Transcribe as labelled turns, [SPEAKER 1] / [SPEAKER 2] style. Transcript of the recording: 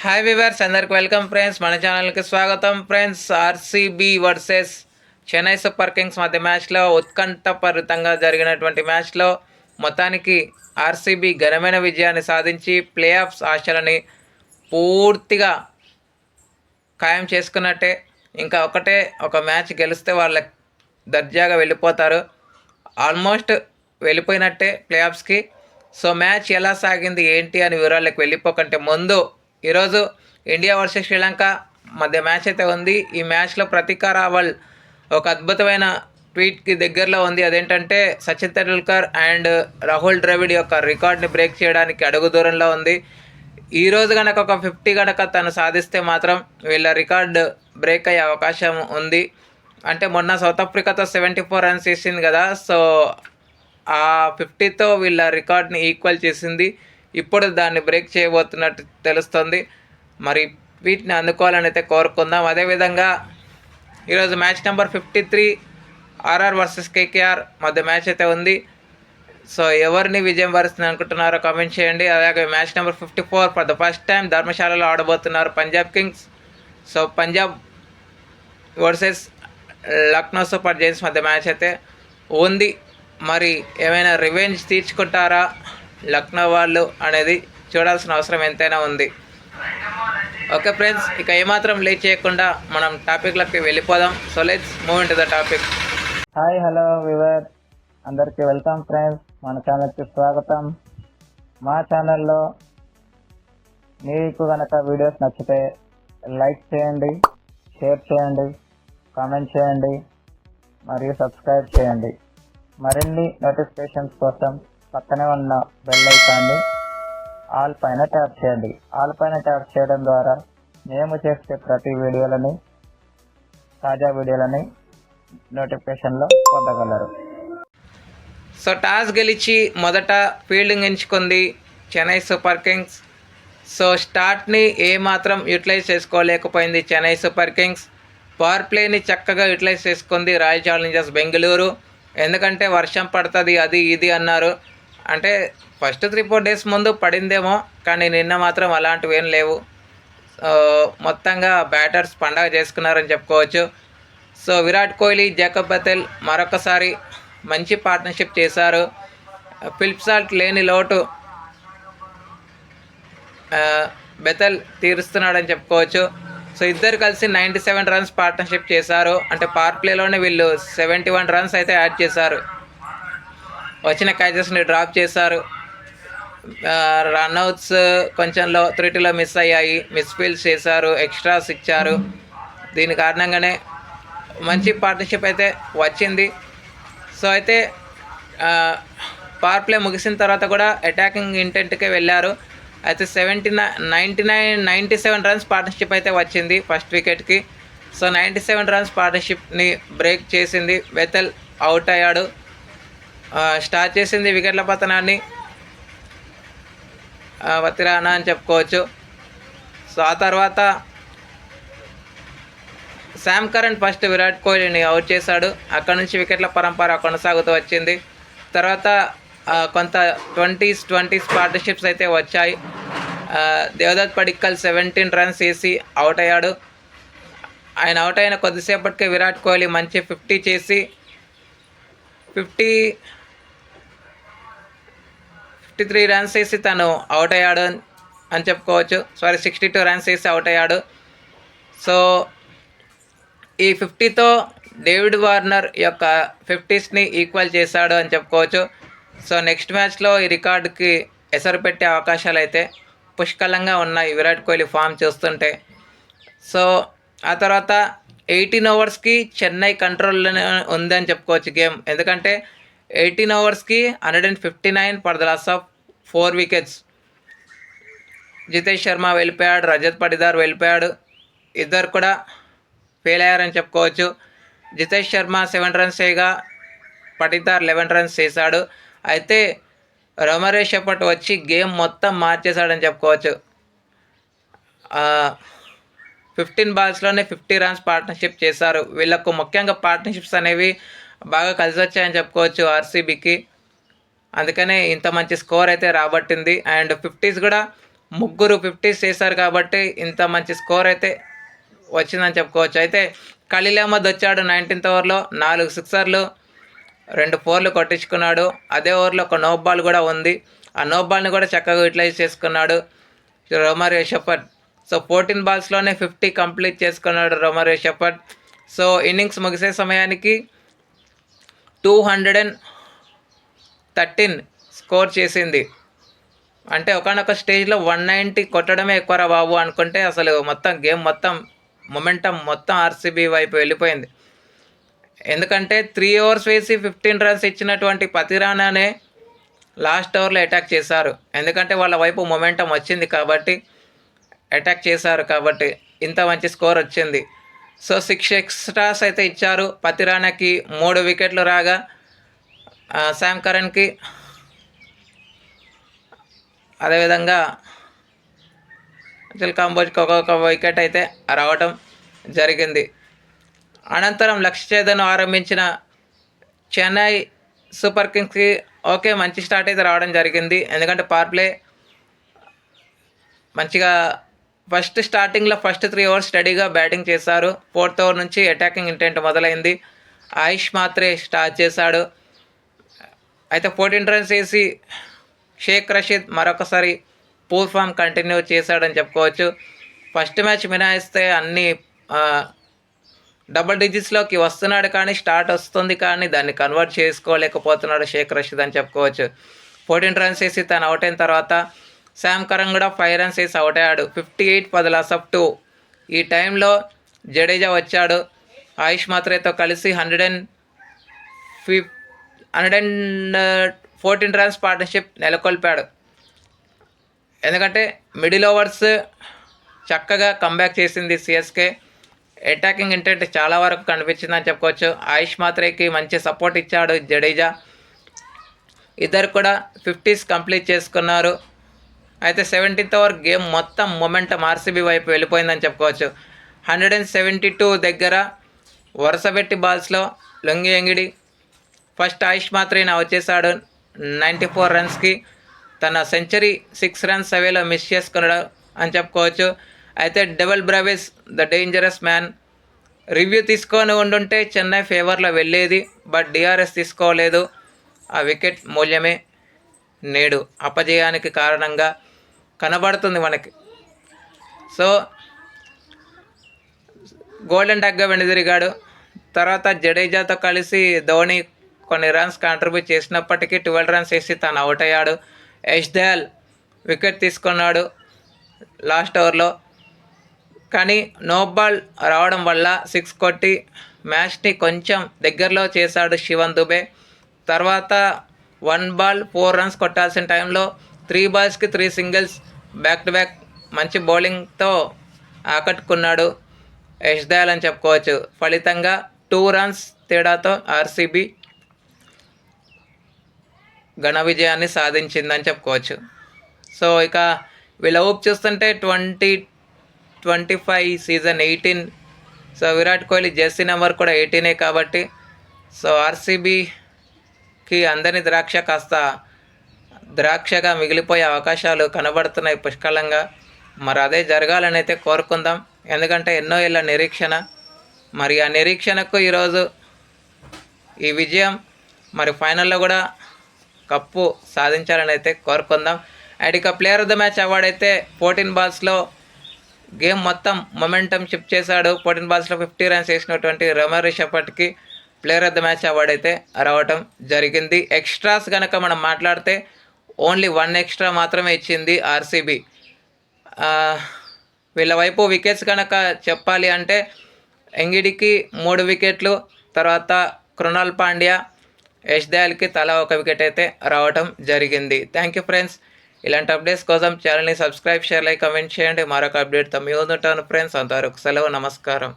[SPEAKER 1] Hi viewers అందరికి welcome friends మన ఛానల్కి స్వాగతం friends RCB versus Chennai super kings మధ్య మ్యాచ్లో ఉత్కంఠపరితంగా జరిగినటువంటి మ్యాచ్లో మొత్తానికి ఆర్సీబీ ఘనమైన విజయాన్ని సాధించి ప్లే ఆఫ్స్ ఆశలని పూర్తిగా ఖాయం చేసుకున్నట్టే ఇంకా ఒకటే ఒక మ్యాచ్ గెలిస్తే వాళ్ళ దర్జాగా వెళ్ళిపోతారు. ఆల్మోస్ట్ వెళ్ళిపోయినట్టే ప్లే ఆఫ్స్కి సో మ్యాచ్ ఎలా సాగింది ఏంటి అని వివరాలకు వెళ్ళిపోకంటే ముందు ఈరోజు ఇండియా వర్సెస్ శ్రీలంక మధ్య మ్యాచ్ అయితే ఉంది. ఈ మ్యాచ్లో ప్రతీకా రావల్ ఒక అద్భుతమైన ట్వీట్కి దగ్గరలో ఉంది. అదేంటంటే సచిన్ తెండూల్కర్ అండ్ రాహుల్ ద్రవిడ్ యొక్క రికార్డ్ని బ్రేక్ చేయడానికి అడుగు దూరంలో ఉంది. ఈరోజు కనుక ఒక ఫిఫ్టీ కనుక తను సాధిస్తే మాత్రం వీళ్ళ రికార్డ్ బ్రేక్ అయ్యే అవకాశం ఉంది. అంటే మొన్న సౌత్ ఆఫ్రికాతో సెవెంటీ ఫోర్ రన్స్ వేసింది కదా. సో ఆ ఫిఫ్టీతో వీళ్ళ రికార్డ్ని ఈక్వల్ చేసింది. ఇప్పుడు దాన్ని బ్రేక్ చేయబోతున్నట్టు తెలుస్తుంది. మరి వీటిని అందుకోవాలని అయితే కోరుకుందాం. అదేవిధంగా ఈరోజు match number fifty three RR versus KKR మధ్య మ్యాచ్ అయితే ఉంది. సో ఎవరిని విజయం వరుస్తుంది అనుకుంటున్నారో కామెంట్ చేయండి. అలాగే match number fifty four for the first time ధర్మశాలలో ఆడబోతున్నారు Punjab kings. So Punjab versus Lucknow super giants మధ్య మ్యాచ్ అయితే ఉంది. మరి ఏమైనా రివెంజ్ తీర్చుకుంటారా? లక్నో వాళ్ళు అనేది చూడాల్సిన అవసరం ఎంతైనా ఉంది. ఓకే ఫ్రెండ్స్ ఇక ఏమాత్రం లేట్ చేయకుండా మనం టాపిక్లకి వెళ్ళిపోదాం. So let's move into the topic.
[SPEAKER 2] Hi hello viewer అందరికీ వెల్కమ్ ఫ్రెండ్స్. మన ఛానల్కి స్వాగతం. మా ఛానల్లో మీకు కనుక వీడియోస్ నచ్చితే లైక్ చేయండి షేర్ చేయండి కామెంట్ చేయండి మరియు సబ్స్క్రైబ్ చేయండి. మరిన్ని నోటిఫికేషన్స్ కోసం పక్కనే ఉన్న బెల్ ఐకాన్ని ఆల్ పైన ట్యాప్ చేయండి. ఆల్ పైన ట్యాప్ చేయడం ద్వారా మేము చేసే ప్రతి వీడియోలని తాజా వీడియోలని నోటిఫికేషన్లో పొందగలరు.
[SPEAKER 1] సో టాస్ గెలిచి మొదట ఫీల్డింగ్ ఎంచుకుంది చెన్నై సూపర్ కింగ్స్ సో స్టార్ట్ని ఏమాత్రం యూటిలైజ్ చేసుకోలేకపోయింది చెన్నై సూపర్ కింగ్స్ పవర్ ప్లేని చక్కగా యూటిలైజ్ చేసుకుంది రాయల్ ఛాలెంజర్స్ బెంగళూరు ఎందుకంటే వర్షం పడుతుంది అది ఇది అన్నారు. అంటే ఫస్ట్ త్రీ ఫోర్ డేస్ ముందు పడిందేమో కానీ నిన్న మాత్రం అలాంటివి ఏం లేవు. మొత్తంగా బ్యాటర్స్ పండగ చేసుకున్నారని చెప్పుకోవచ్చు. So Virat Kohli Jacob Bethell మరొకసారి మంచి పార్ట్నర్షిప్ చేశారు. ఫిల్ప్సాల్ట్ లేని లోటు బెతల్ తీరుస్తున్నాడని చెప్పుకోవచ్చు. సో ఇద్దరు కలిసి నైంటీ సెవెన్ రన్స్ పార్ట్నర్షిప్ చేశారు. అంటే పార్ప్లేలోనే వీళ్ళు సెవెంటీ వన్ రన్స్ అయితే యాడ్ చేశారు. వచ్చిన క్యాచెస్ని డ్రాప్ చేశారు. రన్అట్స్ కొంచెంలో త్రిటిలో మిస్ అయ్యాయి. మిస్ ఫీల్డ్స్ చేశారు ఎక్స్ట్రాస్ ఇచ్చారు. దీని కారణంగానే మంచి పార్ట్నర్షిప్ అయితే వచ్చింది. సో అయితే పవర్ ప్లే ముగిసిన తర్వాత కూడా అటాకింగ్ ఇంటెంట్కే వెళ్ళారు. అయితే seventy ninety nine ninety seven runs partnership అయితే వచ్చింది ఫస్ట్ వికెట్కి. సో నైంటీ సెవెన్ రన్స్ పార్ట్నర్షిప్ని బ్రేక్ చేసింది. వెతల్ అవుట్ అయ్యాడు. స్టార్ట్ చేసింది వికెట్ల పతనాన్ని. ఆ, అని చెప్పుకోవచ్చు. సో ఆ తర్వాత శామ్ కరణ్ ఫస్ట్ విరాట్ కోహ్లీని అవుట్ చేశాడు. అక్కడ నుంచి వికెట్ల పరంపర కొనసాగుతూ వచ్చింది. తర్వాత కొంత ట్వంటీస్ ట్వంటీస్ పార్ట్నర్షిప్స్ అయితే వచ్చాయి. దేవదత్ పడిక్కల్ సెవెంటీన్ రన్స్ వేసి అవుట్ అయ్యాడు. ఆయన అవుట్ అయిన కొద్దిసేపటికే విరాట్ కోహ్లీ మంచి ఫిఫ్టీ చేసి ఫిఫ్టీ ఫిఫ్టీ త్రీ రన్స్ వేసి తను అవుట్ అయ్యాడు అని చెప్పుకోవచ్చు. సారీ సిక్స్టీ టూ రన్స్ వేసి అవుట్ అయ్యాడు. సో ఈ ఫిఫ్టీతో డేవిడ్ వార్నర్ యొక్క ఫిఫ్టీస్ని ఈక్వల్ చేశాడు అని చెప్పుకోవచ్చు. సో నెక్స్ట్ మ్యాచ్లో ఈ రికార్డుకి ఎసరు పెట్టే అవకాశాలు అయితే పుష్కలంగా ఉన్నాయి. విరాట్ కోహ్లీ ఫామ్ చూస్తుంటే. సో ఆ తర్వాత ఎయిటీన్ ఓవర్స్కి చెన్నై కంట్రోల్లోనే ఉందని చెప్పుకోవచ్చు గేమ్. ఎందుకంటే eighteen ఓవర్స్కి hundred and fifty nine for the loss of four wickets. Jitesh Sharma వెళ్ళిపోయాడు రజత్ పడిదార్ వెళ్ళిపోయాడు. ఇద్దరు కూడా ఫెయిల్ అయ్యారని చెప్పుకోవచ్చు. జితేష్ శర్మ సెవెన్ రన్స్ చేయగా పటిదార్ లెవెన్ రన్స్ చేశాడు. అయితే రమరేష్ ఎప్పటి వచ్చి గేమ్ మొత్తం మార్చేశాడని చెప్పుకోవచ్చు. ఫిఫ్టీన్ బాల్స్లోనే ఫిఫ్టీ రన్స్ పార్ట్నర్షిప్ చేశారు. వీళ్ళకు ముఖ్యంగా పార్ట్నర్షిప్స్ అనేవి బాగా కలిసి వచ్చాయని చెప్పుకోవచ్చు ఆర్సీబీకి. అందుకనే ఇంత మంచి స్కోర్ అయితే రాబట్టింది. అండ్ ఫిఫ్టీస్ కూడా ముగ్గురు ఫిఫ్టీస్ చేశారు కాబట్టి ఇంత మంచి స్కోర్ అయితే వచ్చిందని చెప్పుకోవచ్చు. అయితే ఖలీల్ అహ్మద్ వచ్చాడు నైన్టీన్త్ ఓవర్లో. నాలుగు సిక్సర్లు రెండు ఫోర్లు కొట్టించుకున్నాడు. అదే ఓవర్లో ఒక నో బాల్ కూడా ఉంది. ఆ నో బాల్ని కూడా చక్కగా యూటిలైజ్ చేసుకున్నాడు. రోమరియో షెఫర్డ్ సో ఫోర్టీన్ బాల్స్లోనే ఫిఫ్టీ కంప్లీట్ చేసుకున్నాడు రోమరియో షెఫర్డ్ సో ఇన్నింగ్స్ ముగిసే సమయానికి two hundred and thirteen score చేసింది. అంటే ఒకనొక స్టేజ్లో వన్ నైంటీ కొట్టడమే ఎక్కువరా బాబు అనుకుంటే అసలు మొత్తం గేమ్ మొత్తం మొమెంటం మొత్తం ఆర్సీబీ వైపు వెళ్ళిపోయింది. ఎందుకంటే త్రీ ఓవర్స్ వేసి ఫిఫ్టీన్ రన్స్ ఇచ్చినటువంటి పతిరానానే లాస్ట్ ఓవర్లో అటాక్ చేశారు. ఎందుకంటే వాళ్ళ వైపు మొమెంటం వచ్చింది కాబట్టి అటాక్ చేశారు కాబట్టి ఇంత మంచి స్కోర్ వచ్చింది. సో సిక్స్ ఎక్స్ట్రాస్ అయితే ఇచ్చారు. పతిరానాకి మూడు వికెట్లు రాగా శామ్ కరణ్కి అదేవిధంగా అఖిల్ కాంబోజ్కి ఒక్కొక్క వికెట్ అయితే రావటం జరిగింది. అనంతరం లక్ష్య చేదను ఆరంభించిన చెన్నై సూపర్ కింగ్స్కి ఓకే మంచి స్టార్ట్ అయితే రావడం జరిగింది. ఎందుకంటే పవర్ ప్లే మంచిగా ఫస్ట్ స్టార్టింగ్లో ఫస్ట్ త్రీ ఓవర్స్ స్టడీగా బ్యాటింగ్ చేశారు. ఫోర్త్ ఓవర్ నుంచి అటాకింగ్ ఇంటెంట్ మొదలైంది. ఆయుష్ మాత్రే స్టార్ట్ చేశాడు. అయితే ఫోర్టీన్ రన్స్ వేసి షేక్ రషీద్ మరొకసారి పూర్ ఫామ్ కంటిన్యూ చేశాడని చెప్పుకోవచ్చు. ఫస్ట్ మ్యాచ్ మినాయిస్తే అన్ని డబుల్ డిజిట్స్లోకి వస్తున్నాడు కానీ స్టార్ట్ వస్తుంది కానీ దాన్ని కన్వర్ట్ చేసుకోలేకపోతున్నాడు షేక్ రషీద్ అని చెప్పుకోవచ్చు. ఫోర్టీన్ రన్స్ వేసి తను అవుట్ అయిన తర్వాత శామ్ కరణ్ కూడా ఫైవ్ రన్స్ వేసి అవుట్ అయ్యాడు. ఫిఫ్టీ ఎయిట్ పది లాస్ అప్ టూ ఈ టైంలో జడేజా వచ్చాడు. ఆయుష్ మాత్రేతో కలిసి hundred and fif hundred and fourteen runs partnership నెలకొల్పాడు. ఎందుకంటే మిడిల్ ఓవర్స్ చక్కగా కంబ్యాక్ చేసింది సిఎస్కే అటాకింగ్ ఇంటెంట్ చాలా వరకు కనిపించిందని చెప్పుకోవచ్చు. ఆయుష్ మాత్రేకి మంచి సపోర్ట్ ఇచ్చాడు జడేజా. ఇద్దరు కూడా ఫిఫ్టీస్ కంప్లీట్ చేసుకున్నారు. అయితే సెవెంటీన్త్ ఓవర్ గేమ్ మొత్తం మొమెంటం ఆర్సీబీ వైపు వెళ్ళిపోయిందని చెప్పుకోవచ్చు. హండ్రెడ్ అండ్ సెవెంటీ టూ దగ్గర వరుసపెట్టి బాల్స్లో లొంగి ఎంగిడి. ఫస్ట్ ఆయుష్ మాత్రేనా వచ్చేసాడు. నైంటీ ఫోర్ రన్స్కి తన సెంచరీ సిక్స్ రన్స్ అవేలో మిస్ చేసుకున్నాడు అని చెప్పుకోవచ్చు. అయితే double Brevis the dangerous man review తీసుకొని ఉండుంటే చెన్నై ఫేవర్లో వెళ్ళేది బట్ డిఆర్ఎస్ తీసుకోలేదు. ఆ వికెట్ మూల్యమే నేడు అపజయానికి కారణంగా కనబడుతుంది మనకి. సో గోల్డెన్ డగ్గా వెనుదిరిగాడు. తర్వాత జడేజాతో కలిసి ధోని కొన్ని రన్స్ కాంట్రిబ్యూట్ చేసినప్పటికీ ట్వెల్వ్ రన్స్ వేసి తను అవుట్ అయ్యాడు. యష్ దయాల్ వికెట్ తీసుకున్నాడు లాస్ట్ ఓవర్లో కానీ నో బాల్ రావడం వల్ల సిక్స్ కొట్టి మ్యాచ్ని కొంచెం దగ్గరలో చేశాడు శివన్ దుబే. తర్వాత వన్ బాల్ ఫోర్ రన్స్ కొట్టాల్సిన టైంలో three బాల్స్కి three singles back to back మంచి బౌలింగ్తో ఆకట్టుకున్నాడు యష్ దయాల్ అని చెప్పుకోవచ్చు. ఫలితంగా టూ రన్స్ తేడాతో ఆర్సీబీ ఘన విజయాన్ని సాధించిందని చెప్పుకోవచ్చు. సో ఇక వీళ్ళ ఊపు చూస్తుంటే twenty twenty five season eighteen so Virat Kohli jersey number కూడా ఎయిటీనే కాబట్టి సో ఆర్సీబీకి అందరి ద్రాక్ష కాస్త ద్రాక్షగా మిగిలిపోయే అవకాశాలు కనబడుతున్నాయి పుష్కలంగా. మరి అదే జరగాలని అయితే కోరుకుందాం. ఎందుకంటే ఎన్నో ఏళ్ళ నిరీక్షణ. మరి ఆ నిరీక్షణకు ఈరోజు ఈ విజయం మరి ఫైనల్లో కూడా కప్పు సాధించాలని అయితే కోరుకుందాం. అండ్ ఇక player of the match award అయితే ఫోర్టీన్ బాల్స్లో గేమ్ మొత్తం మొమెంటం షిఫ్ట్ చేశాడు. ఫోర్టీన్ బాల్స్లో ఫిఫ్టీ రన్స్ వేసినటువంటి Romario షపట్కి player of the match award అయితే రావటం జరిగింది. ఎక్స్ట్రాస్ కనుక మనం మాట్లాడితే ఓన్లీ వన్ ఎక్స్ట్రా మాత్రమే ఇచ్చింది ఆర్సీబీ. వీళ్ళ వైపు వికెట్స్ కనుక చెప్పాలి అంటే ఎంగిడికి మూడు వికెట్లు తర్వాత కృణాల్ పాండ్యా యష్ దయాల్కి తలా ఒక వికెట్ అయితే రావటం జరిగింది. థ్యాంక్ యూ ఫ్రెండ్స్ ఇలాంటి అప్డేట్స్ కోసం ఛానల్ని సబ్స్క్రైబ్ షేర్ లైక్ కమెంట్ చేయండి. మరొక అప్డేట్తో మీ ఉంటాను ఫ్రెండ్స్ అంతవరకు సెలవు నమస్కారం.